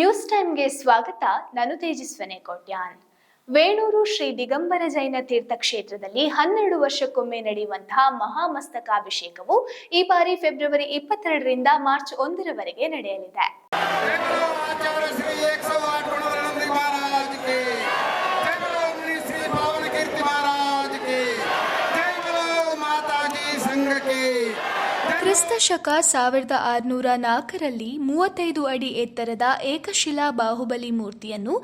News ಟೈಮ್ಗೆ ಸ್ವಾಗತ. ನಾನು ತೇಜಸ್ವನೆ ಕೋಟ್ಯಾನ್. ವೇಣೂರು ಶ್ರೀ ದಿಗಂಬರ ಜೈನ ತೀರ್ಥಕ್ಷೇತ್ರದಲ್ಲಿ ಹನ್ನೆರಡು ವರ್ಷಕ್ಕೊಮ್ಮೆ ನಡೆಯುವಂತಹ ಮಹಾಮಸ್ತಕಾಭಿಷೇಕವು ಈ ಬಾರಿ ಫೆಬ್ರವರಿ ಇಪ್ಪತ್ತೆರಡರಿಂದ ಮಾರ್ಚ್ ಒಂದರವರೆಗೆ ನಡೆಯಲಿದೆ. ಕ್ರಿಸ್ತ ಶಕ ಸಾವಿರದ ಆರುನೂರ ನಾಲ್ಕರಲ್ಲಿ ಮೂವತ್ತೈದು ಅಡಿ ಎತ್ತರದ ಏಕಶಿಲಾ ಬಾಹುಬಲಿ ಮೂರ್ತಿಯನ್ನು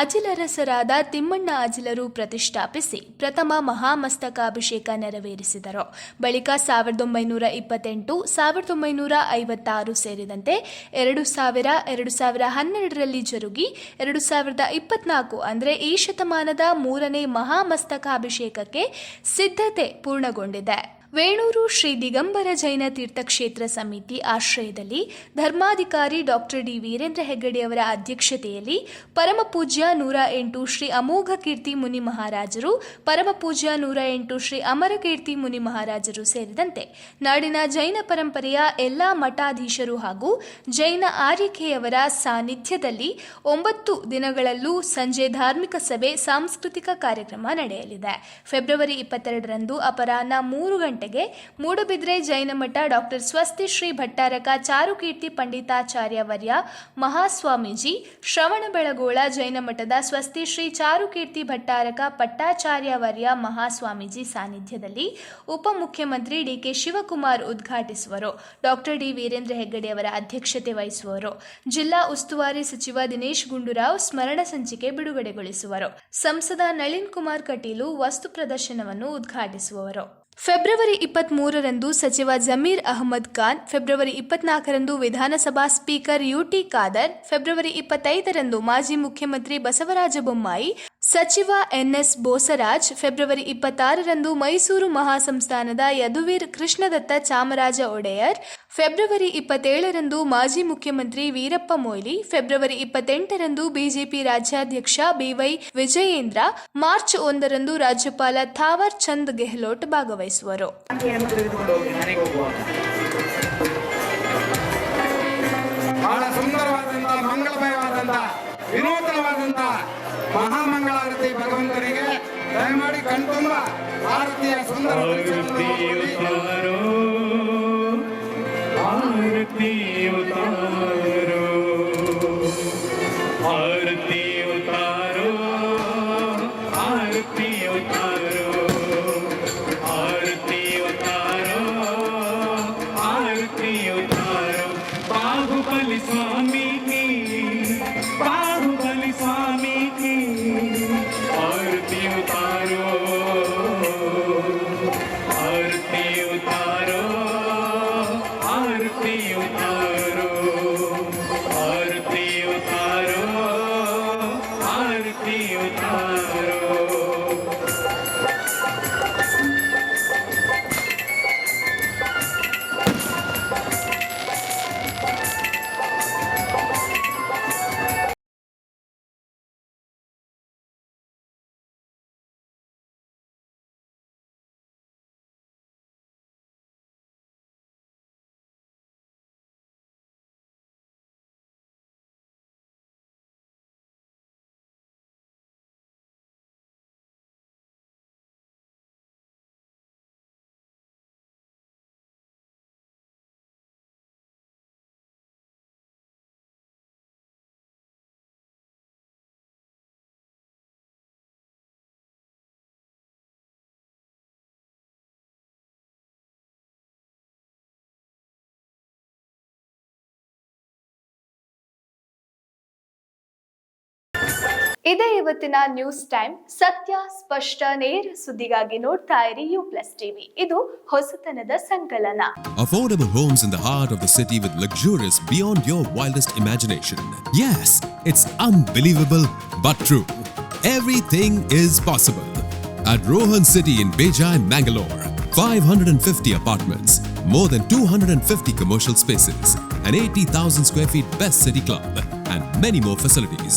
ಅಜಿಲರಸರಾದ ತಿಮ್ಮಣ್ಣ ಅಜಿಲರು ಪ್ರತಿಷ್ಠಾಪಿಸಿ ಪ್ರಥಮ ಮಹಾಮಸ್ತಕಾಭಿಷೇಕ ನೆರವೇರಿಸಿದರು. ಬಳಿಕ ಸಾವಿರದ ಒಂಬೈನೂರ ಇಪ್ಪತ್ತೆಂಟು ಸಾವಿರದ ಒಂಬೈನೂರ ಐವತ್ತಾರು ಸೇರಿದಂತೆ ಎರಡು ಸಾವಿರ ಎರಡು ಸಾವಿರ ಹನ್ನೆರಡರಲ್ಲಿ ಜರುಗಿ, ಎರಡು ಸಾವಿರದ ಇಪ್ಪತ್ನಾಲ್ಕು ಅಂದರೆ ಈ ಶತಮಾನದ ಮೂರನೇ ಮಹಾಮಸ್ತಕಾಭಿಷೇಕಕ್ಕೆ ಸಿದ್ಧತೆ ಪೂರ್ಣಗೊಂಡಿದೆ. ವೇಣೂರು ಶ್ರೀ ದಿಗಂಬರ ಜೈನ ತೀರ್ಥಕ್ಷೇತ್ರ ಸಮಿತಿ ಆಶ್ರಯದಲ್ಲಿ ಧರ್ಮಾಧಿಕಾರಿ ಡಾಕ್ಟರ್ ಡಿ ವೀರೇಂದ್ರ ಹೆಗ್ಗಡೆಯವರ ಅಧ್ಯಕ್ಷತೆಯಲ್ಲಿ ಪರಮಪೂಜ್ಯ ನೂರ ಎಂಟು ಶ್ರೀ ಅಮೋಘ ಕೀರ್ತಿ ಮುನಿ ಮಹಾರಾಜರು ಪರಮಪೂಜ್ಯ ನೂರ ಎಂಟು ಶ್ರೀ ಅಮರಕೀರ್ತಿ ಮುನಿ ಮಹಾರಾಜರು ಸೇರಿದಂತೆ ನಾಡಿನ ಜೈನ ಪರಂಪರೆಯ ಎಲ್ಲಾ ಮಠಾಧೀಶರು ಹಾಗೂ ಜೈನ ಆರ್ಯಕೆಯವರ ಸಾನ್ನಿಧ್ಯದಲ್ಲಿ ಒಂಬತ್ತು ದಿನಗಳಲ್ಲೂ ಸಂಜೆ ಧಾರ್ಮಿಕ ಸಭೆ, ಸಾಂಸ್ಕೃತಿಕ ಕಾರ್ಯಕ್ರಮ ನಡೆಯಲಿದೆ. ಫೆಬ್ರವರಿ ಇಪ್ಪತ್ತೆರಡರಂದು ಅಪರಾಹ್ನ ಮೂರು ಗಂಟೆಗೆ ಮೂಡುಬಿದ್ರೆ ಜೈನ ಮಠ ಡಾಕ್ಟರ್ ಸ್ವಸ್ತಿ ಶ್ರೀ ಭಟ್ಟಾರಕ ಚಾರುಕೀರ್ತಿ ಪಂಡಿತಾಚಾರ್ಯ ವರ್ಯ ಮಹಾಸ್ವಾಮೀಜಿ ಶ್ರವಣಬೆಳಗೋಳ ಜೈನ ಮಠದ ಸ್ವಸ್ತಿ ಶ್ರೀ ಚಾರುಕೀರ್ತಿ ಭಟ್ಟಾರಕ ಪಟ್ಟಾಚಾರ್ಯ ವರ್ಯ ಮಹಾಸ್ವಾಮೀಜಿ ಸಾನ್ನಿಧ್ಯದಲ್ಲಿ ಉಪಮುಖ್ಯಮಂತ್ರಿ ಡಿಕೆ ಶಿವಕುಮಾರ್ ಉದ್ಘಾಟಿಸುವರು. ಡಾಕ್ಟರ್ ಡಿ ವೀರೇಂದ್ರ ಹೆಗ್ಗಡೆ ಅವರ ಅಧ್ಯಕ್ಷತೆ ವಹಿಸುವರು. ಜಿಲ್ಲಾ ಉಸ್ತುವಾರಿ ಸಚಿವ ದಿನೇಶ್ ಗುಂಡೂರಾವ್ ಸ್ಮರಣ ಸಂಚಿಕೆ ಬಿಡುಗಡೆಗೊಳಿಸುವರು. ಸಂಸದ ನಳಿನ್ ಕುಮಾರ್ ಕಟೀಲು ವಸ್ತು ಪ್ರದರ್ಶನವನ್ನು ಉದ್ಘಾಟಿಸುವವರು ಫೆಬ್ರವರಿ ಇಪ್ಪತ್ತ್ ಮೂರರಂದು ಸಚಿವ ಜಮೀರ್ ಅಹಮದ್ ಖಾನ್, ಫೆಬ್ರವರಿ ಇಪ್ಪತ್ನಾಲ್ಕರಂದು ವಿಧಾನಸಭಾ ಸ್ಪೀಕರ್ ಯುಟಿ ಖಾದರ್, ಫೆಬ್ರವರಿ ಇಪ್ಪತ್ತೈದರಂದು ಮಾಜಿ ಮುಖ್ಯಮಂತ್ರಿ ಬಸವರಾಜ ಬೊಮ್ಮಾಯಿ ಸಚಿವ ಎನ್ಎಸ್ ಬೋಸರಾಜ್ ಫೆಬ್ರವರಿ ಇಪ್ಪತ್ತಾರರಂದು ಮೈಸೂರು ಮಹಾಸಂಸ್ಥಾನದ ಯದುವೀರ್ ಕೃಷ್ಣದತ್ತ ಚಾಮರಾಜ ಒಡೆಯರ್, ಫೆಬ್ರವರಿ ಇಪ್ಪತ್ತೇಳರಂದು ಮಾಜಿ ಮುಖ್ಯಮಂತ್ರಿ ವೀರಪ್ಪ ಮೊಯ್ಲಿ, ಫೆಬ್ರವರಿ ಇಪ್ಪತ್ತೆಂಟರಂದು ಬಿಜೆಪಿ ರಾಜ್ಯಾಧ್ಯಕ್ಷ ಬಿವೈ ವಿಜಯೇಂದ್ರ, ಮಾರ್ಚ್ ಒಂದರಂದು ರಾಜ್ಯಪಾಲ ಥಾವರ್ ಚಂದ್ ಗೆಹ್ಲೋಟ್ ಭಾಗವಹಿಸುವರು. ಬಹಳ ಸುಂದರವಾದಂತಹ, ಮಂಗಳಮಯವಾದಂತಹ ವಿನೂತನವಾದಂತ ಮಹಾಮಂಗಳಾರತಿ ಭಗವಂತನಿಗೆ ದಯಮಾಡಿ ಕಣ್ತುಂಬ ಆರತಿಯ ಸುಂದರ ಆರತಿ ಆರತಿ ಇದೇ ಇವತ್ತಿನ ನ್ಯೂಸ್ ಟೈಮ್ ಸತ್ಯ ಸ್ಪಷ್ಟ ನೇರ ಸುದ್ದಿಗಾಗಿ ನೋಡ್ತಾ ಇರಿ ಯು ಪ್ಲಸ್ ಟಿವಿ ಇದು ಹೊಸತನದ ಸಂಕಲನ Affordable homes in the heart of the city with luxurious beyond your wildest imagination. Yes, it's unbelievable but true. Everything is possible. At Rohan City in Bejai, Mangalore, 550 apartments, more than 250 commercial spaces, an 80,000 square feet best city club, and many more facilities.